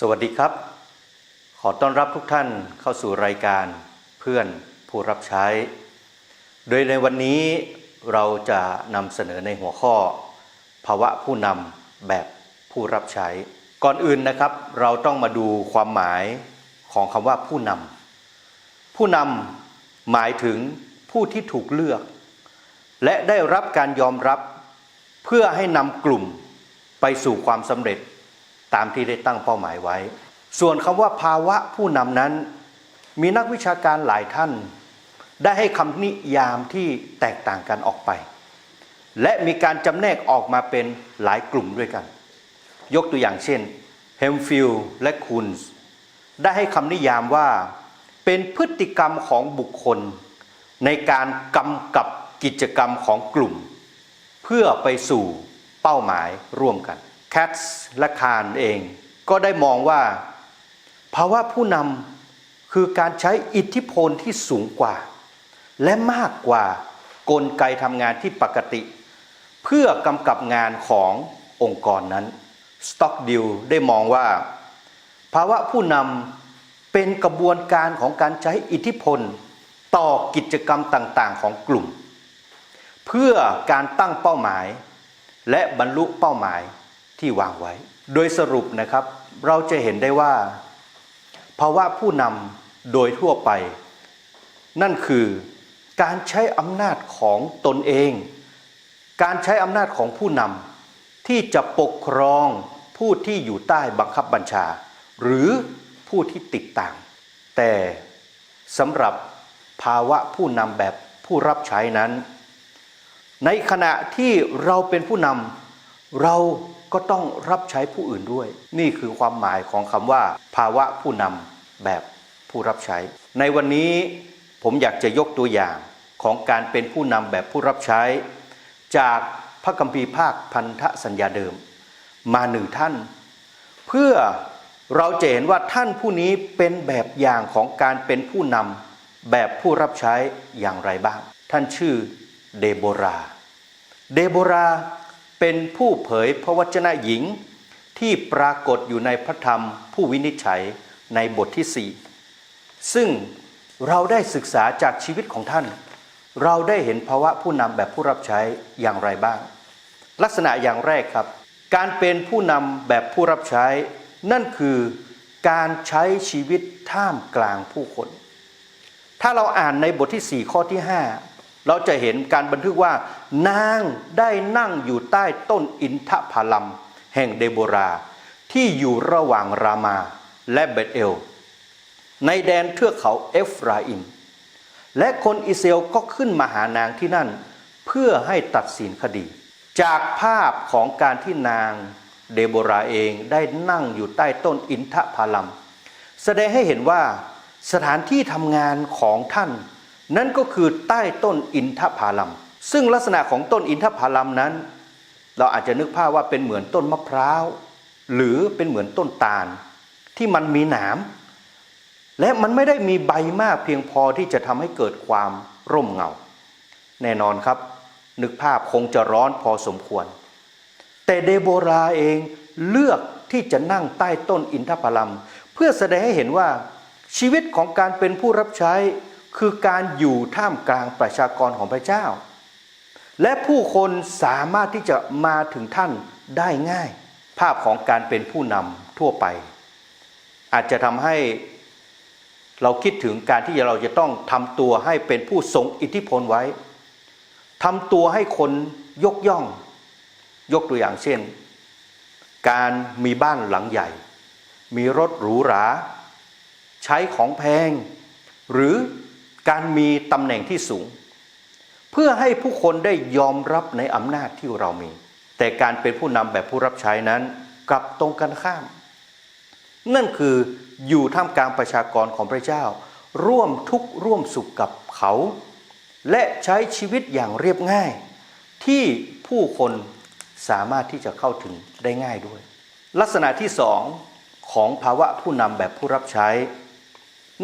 สวัสดีครับ ขอต้อนรับทุกท่านเข้าสู่รายการเพื่อนผู้รับใช้ โดยในวันนี้เราจะนำเสนอในหัวข้อ ภาวะผู้นำแบบผู้รับใช้ ก่อนอื่นนะครับ เราต้องมาดูความหมายของคำว่าผู้นำผู้นำหมายถึงผู้ที่ถูกเลือก และได้รับการยอมรับเพื่อให้นำกลุ่มไปสู่ความสำเร็จ ตามที่ได้ตั้งเป้าหมายไว้ ส่วนคำว่าภาวะผู้นำนั้น มีนักวิชาการหลายท่าน ได้ให้คำนิยามที่แตกต่างกันออกไป และมีการจำแนกออกมาเป็นหลายกลุ่มด้วยกัน ยกตัวอย่างเช่นเฮมฟิลและคูนส์ได้ให้คำนิยามว่าเป็นพฤติกรรมของบุคคล ในการกำกับกิจกรรมของกลุ่ม เพื่อไปสู่เป้าหมายร่วมกัน แคทส์และคานเอง ก็ได้มองว่าภาวะผู้นำคือการใช้อิทธิพลที่สูงกว่า และมากกว่ากลไกทำงานที่ปกติ เพื่อกำกับงานขององค์กรนั้นสต็อกดิลได้มองว่า ภาวะผู้นำเป็นกระบวนการของการใช้อิทธิพล ต่อกิจกรรมต่างๆ ของกลุ่ม เพื่อการตั้งเป้าหมาย และบรรลุเป้าหมาย ที่วางไว้ โดยสรุปนะครับ เราจะเห็นได้ว่าภาวะผู้นำโดยทั่วไป นั่นคือการใช้อำนาจของตนเอง การใช้อำนาจของผู้นำที่จะปกครองผู้ที่อยู่ใต้บังคับบัญชา หรือผู้ที่ติดตาม แต่สำหรับภาวะผู้นำแบบผู้รับใช้นั้น ในขณะที่เราเป็นผู้นำเรา ก็ต้องรับใช้ผู้อื่นด้วย นี่คือความหมายของคำว่า ภาวะผู้นำแบบผู้รับใช้ ในวันนี้ผมอยากจะยกตัวอย่างของการเป็นผู้นำแบบผู้รับใช้ จากพระคัมภีร์ภาคพันธสัญญาเดิม มาหนึ่งท่าน เพื่อเราจะเห็นว่าท่านผู้นี้เป็นแบบอย่างของการเป็นผู้นำแบบผู้รับใช้อย่างไรบ้าง ท่านชื่อเดโบรา เดโบรา เป็นผู้เผยพระวจนะหญิงที่ปรากฏอยู่ในพระธรรมผู้วินิจฉัยในบทที่สี่ซึ่งเราได้ศึกษาจากชีวิตของท่าน เราได้เห็นภาวะผู้นำแบบผู้รับใช้อย่างไรบ้าง ลักษณะอย่างแรกครับ การเป็นผู้นำแบบผู้รับใช้ นั่นคือการใช้ชีวิตท่ามกลางผู้คน ถ้าเราอ่านในบทที่ 4 ข้อที่ 5 เราจะเห็นการบันทึกว่านางได้นั่งอยู่ใต้ต้นอินทผลัม แห่งเดโบราที่อยู่ระหว่างรามาและเบตเอล ในแดนเทือกเขาเอฟราอิม และคนอิสราเอลก็ขึ้นมาหานางที่นั่น เพื่อให้ตัดสินคดี จากภาพของการที่นางเดโบราเองได้นั่งอยู่ใต้ต้นอินทผลัม แสดงให้เห็นว่าสถานที่ทำงานของท่าน นั่นก็คือใต้ต้นอินทผลัม ซึ่งลักษณะของต้นอินทผลัมนั้น เราอาจจะนึกภาพว่าเป็นเหมือนต้นมะพร้าว หรือเป็นเหมือนต้นตาล ที่มันมีหนาม และมันไม่ได้มีใบมากเพียงพอที่จะทำให้เกิดความร่มเงา แน่นอนครับ นึกภาพคงจะร้อนพอสมควร แต่เดโบราเองเลือกที่จะนั่งใต้ต้นอินทผลัม เพื่อแสดงให้เห็นว่าชีวิตของการเป็นผู้รับใช้ คือการอยู่ท่ามกลางประชากรของพระเจ้า และผู้คนสามารถที่จะมาถึงท่านได้ง่าย ภาพของการเป็นผู้นำทั่วไป อาจจะทำให้เราคิดถึงการที่เราจะต้องทำตัวให้เป็นผู้ทรงอิทธิพลไว้ทำตัวให้คนยกย่อง ยกตัวอย่างเช่น การมีบ้านหลังใหญ่ มีรถหรูหรา ใช้ของแพง หรือ การมีตำแหน่งที่สูง เพื่อให้ผู้คนได้ยอมรับในอำนาจที่เรามี แต่การเป็นผู้นำแบบผู้รับใช้นั้นกลับตรงกันข้าม นั่นคืออยู่ท่ามกลางประชากรของพระเจ้า ร่วมทุกข์ร่วมสุขกับเขา และใช้ชีวิตอย่างเรียบง่าย ที่ผู้คนสามารถที่จะเข้าถึงได้ง่ายด้วย ลักษณะที่สองของภาวะผู้นำแบบผู้รับใช้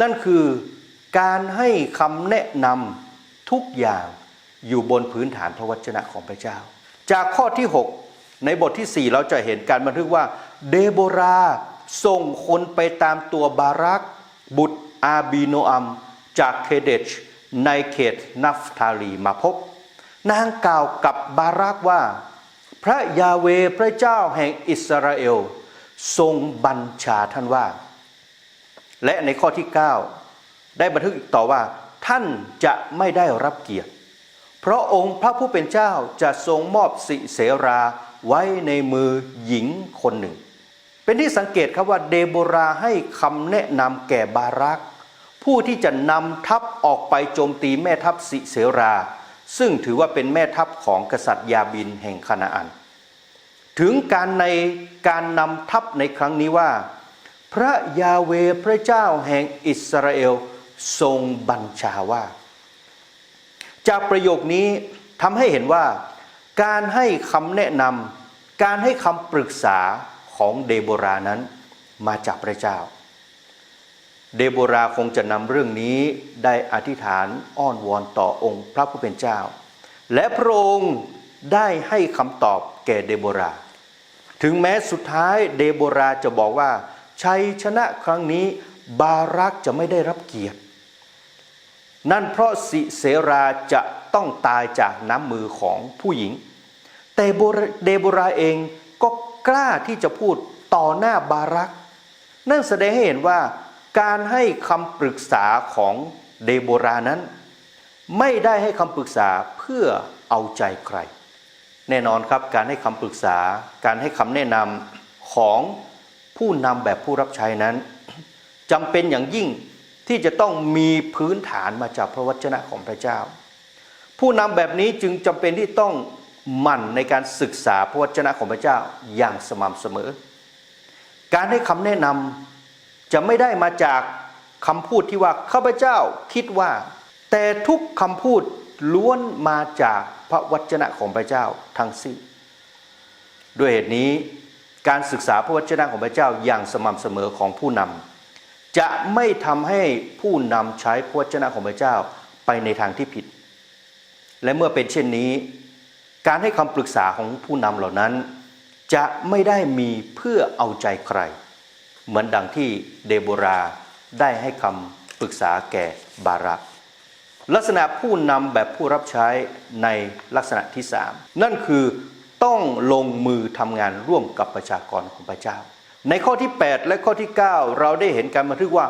นั่นคือ การให้คำแนะนำทุกอย่างอยู่บนพื้นฐานพระวจนะของพระเจ้า จากข้อที่ 6 ในบทที่ 4 เราจะเห็นการบันทึกว่าเดโบราส่งคนไปตามตัวบารัก บุตรอาบีโนอัม จากเคเดชในเขตนัฟทาลีมาพบ นางกล่าวกับบารักว่า พระยาเวพระเจ้าแห่งอิสราเอล ทรงบัญชาท่านว่า และในข้อที่ 9 ได้บันทึกอีกต่อว่า ท่านจะไม่ได้รับเกียรติ เพราะองค์พระผู้เป็นเจ้าจะทรงมอบสิเสราไว้ในมือหญิงคนหนึ่ง เป็นที่สังเกตครับว่าเดโบราให้คำแนะนำแก่บารัก ผู้ที่จะนำทัพออกไปโจมตีแม่ทัพสิเสรา ซึ่งถือว่าเป็นแม่ทัพของกษัตริย์ยาบินแห่งคานาอัน ถึงการในการนำทัพในครั้งนี้ว่า พระยาเวพระเจ้าแห่งอิสราเอล ทรงบัญชาว่า จากประโยคนี้ทำให้เห็นว่า การให้คำแนะนำการให้คำปรึกษาของเดโบรานั้นมาจากพระเจ้า เดโบราคงจะนำเรื่องนี้ได้อธิษฐานอ้อนวอนต่อองค์พระผู้เป็นเจ้า และพระองค์ได้ให้คำตอบแก่เดโบรา ถึงแม้สุดท้ายเดโบราจะบอกว่า ชัยชนะครั้งนี้บารักจะไม่ได้รับเกียรติ นั่นเพราะสิเสราจะต้องตายจากน้ำมือของผู้หญิง แต่เดโบราเองก็กล้าที่จะพูดต่อหน้าบารัก นั่นแสดงให้เห็นว่าการให้คำปรึกษาของเดโบรานั้น ไม่ได้ให้คำปรึกษาเพื่อเอาใจใคร แน่นอนครับการให้คำปรึกษา การให้คำแนะนำของผู้นำแบบผู้รับใช้นั้นจำเป็นอย่างยิ่ง ที่จะต้องมีพื้นฐานมาจากพระวจนะของพระเจ้า ผู้นำแบบนี้จึงจำเป็นที่ต้องหมั่นในการศึกษาพระวจนะของพระเจ้าอย่างสม่ำเสมอ การให้คำแนะนำจะไม่ได้มาจากคำพูดที่ว่าข้าพเจ้าคิดว่า แต่ทุกคำพูดล้วนมาจากพระวจนะของพระเจ้าทั้งสิ้นด้วยเหตุนี้การศึกษาพระวจนะของพระเจ้าอย่างสม่ำเสมอของผู้นำ จะไม่ทำให้ผู้นำใช้พระวจนะของพระเจ้าไปในทางที่ผิด และเมื่อเป็นเช่นนี้ การให้คำปรึกษาของผู้นำเหล่านั้น จะไม่ได้มีเพื่อเอาใจใคร เหมือนดังที่เดโบราได้ให้คำปรึกษาแก่บารัก ลักษณะผู้นำแบบผู้รับใช้ในลักษณะที่สามนั่นคือต้องลงมือทำงานร่วมกับประชากรของพระเจ้า ในข้อที่ 8 และข้อที่ 9 เราได้เห็นการบันทึกว่า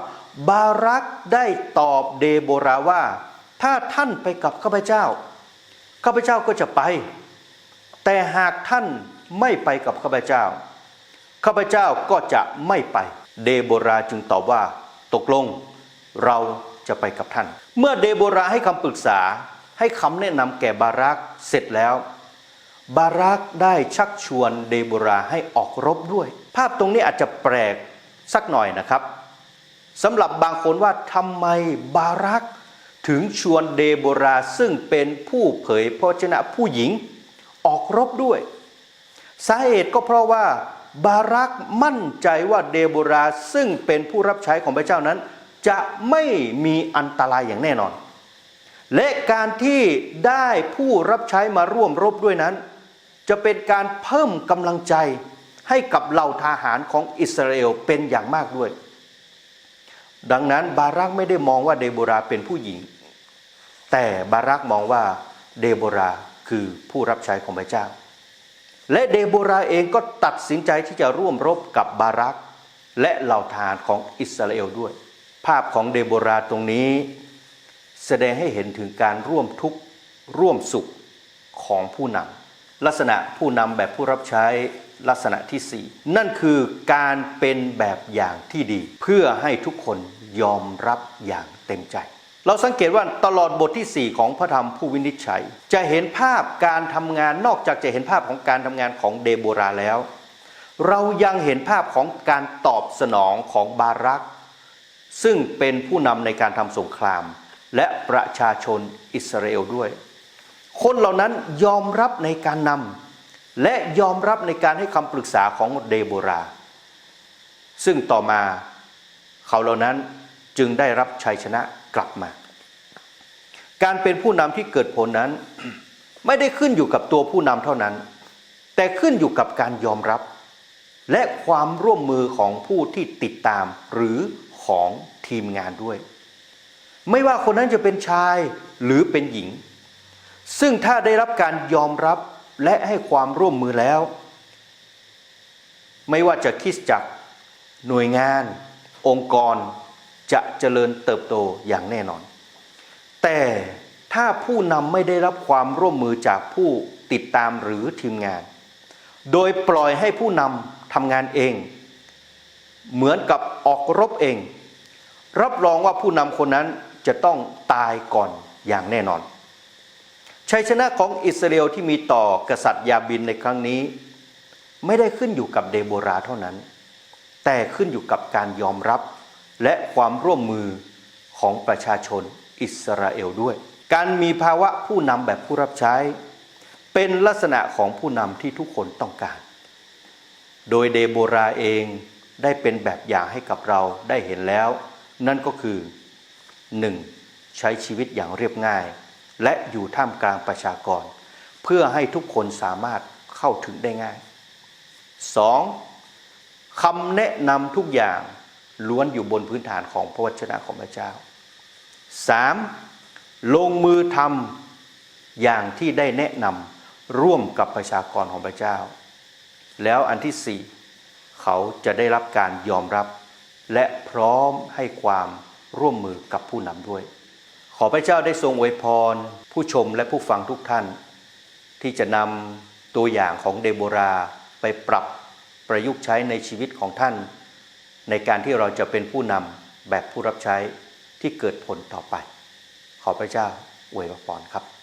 บารักได้ตอบเดโบราว่า ถ้าท่านไปกับข้าพเจ้าข้าพเจ้าก็จะไป แต่หากท่านไม่ไปกับข้าพเจ้าข้าพเจ้าก็จะไม่ไป เดโบราจึงตอบว่า ตกลงเราจะไปกับท่าน เมื่อเดโบราให้คำปรึกษาให้คำแนะนำแก่บารักเสร็จแล้ว บารักได้ชักชวนเดโบราให้ออกรบด้วย ภาพตรงนี้อาจจะแปลกสักหน่อยนะครับสำหรับบางคนว่าทำไมบารักถึงชวนเดโบราซึ่งเป็นผู้เผยพระวจนะผู้หญิงออกรบด้วย สาเหตุก็เพราะว่าบารักมั่นใจว่าเดโบราซึ่งเป็นผู้รับใช้ของพระเจ้านั้น จะไม่มีอันตรายอย่างแน่นอน และการที่ได้ผู้รับใช้มาร่วมรบด้วยนั้น จะเป็นการเพิ่มกำลังใจให้กับเหล่าทหารของอิสราเอลเป็นอย่างมากด้วย ดังนั้นบารักไม่ได้มองว่าเดโบราเป็นผู้หญิง แต่บารักมองว่าเดโบราคือผู้รับใช้ของพระเจ้า และเดโบราเองก็ตัดสินใจที่จะร่วมรบกับบารักและเหล่าทหารของอิสราเอลด้วย ภาพของเดโบราตรงนี้ แสดงให้เห็นถึงการร่วมทุกข์ร่วมสุขของผู้นำ ลักษณะผู้นำแบบผู้รับใช้ลักษณะที่สี่นั่นคือการเป็นแบบอย่างที่ดี เพื่อให้ทุกคนยอมรับอย่างเต็มใจ เราสังเกตว่าตลอดบทที่ 4 ของพระธรรมผู้วินิจฉัย จะเห็นภาพการทำงานนอกจากจะเห็นภาพของการทำงานของเดโบราแล้ว เรายังเห็นภาพของการตอบสนองของบารัก ซึ่งเป็นผู้นำในการทำสงคราม และประชาชนอิสราเอลด้วย คนเหล่านั้นยอมรับในการนำและยอมรับในการให้คำปรึกษาของเดโบรา ซึ่งต่อมาเขาเหล่านั้นจึงได้รับชัยชนะกลับมา การเป็นผู้นำที่เกิดผลนั้น ไม่ได้ขึ้นอยู่กับตัวผู้นำเท่านั้น แต่ขึ้นอยู่กับการยอมรับ และความร่วมมือของผู้ที่ติดตามหรือของทีมงานด้วย ไม่ว่าคนนั้นจะเป็นชายหรือเป็นหญิง ซึ่งถ้าได้รับการยอมรับและให้ความร่วมมือแล้ว ไม่ว่าจะคิดจักหน่วยงาน องค์กร จะเจริญเติบโตอย่างแน่นอน แต่ถ้าผู้นำไม่ได้รับความร่วมมือจากผู้ติดตามหรือทีมงาน โดยปล่อยให้ผู้นำทำงานเอง เหมือนกับออกรบเอง รับรองว่าผู้นำคนนั้นจะต้องตายก่อนอย่างแน่นอน ชัยชนะของอิสราเอลที่มีต่อกษัตริย์ยาบินในครั้งนี้ ไม่ได้ขึ้นอยู่กับเดโบราเท่านั้น แต่ขึ้นอยู่กับการยอมรับ และความร่วมมือของประชาชนอิสราเอลด้วย การมีภาวะผู้นำแบบผู้รับใช้ เป็นลักษณะของผู้นำที่ทุกคนต้องการ โดยเดโบราเองได้เป็นแบบอย่างให้กับเราได้เห็นแล้ว นั่นก็คือ 1. ใช้ชีวิตอย่างเรียบง่าย และอยู่ท่ามกลางประชากร เพื่อให้ทุกคนสามารถเข้าถึงได้ง่าย 2. คำแนะนำทุกอย่างล้วนอยู่บนพื้นฐานของพระวจนะของพระเจ้า 3. ลงมือทำอย่างที่ได้แนะนำร่วมกับประชากรของพระเจ้า แล้วอันที่สี่เขาจะได้รับการยอมรับ และพร้อมให้ความร่วมมือกับผู้นำด้วย อพระเจ้าได้ทรงอวยพร ผู้ชมและผู้ฟังทุกท่าน ที่จะนำตัวอย่างของเดโบราไปปรับประยุกต์ใช้ในชีวิตของท่าน ในการที่เราจะเป็นผู้นำแบบผู้รับใช้ที่เกิดผลต่อไป ขอพระเจ้าอวยพรครับ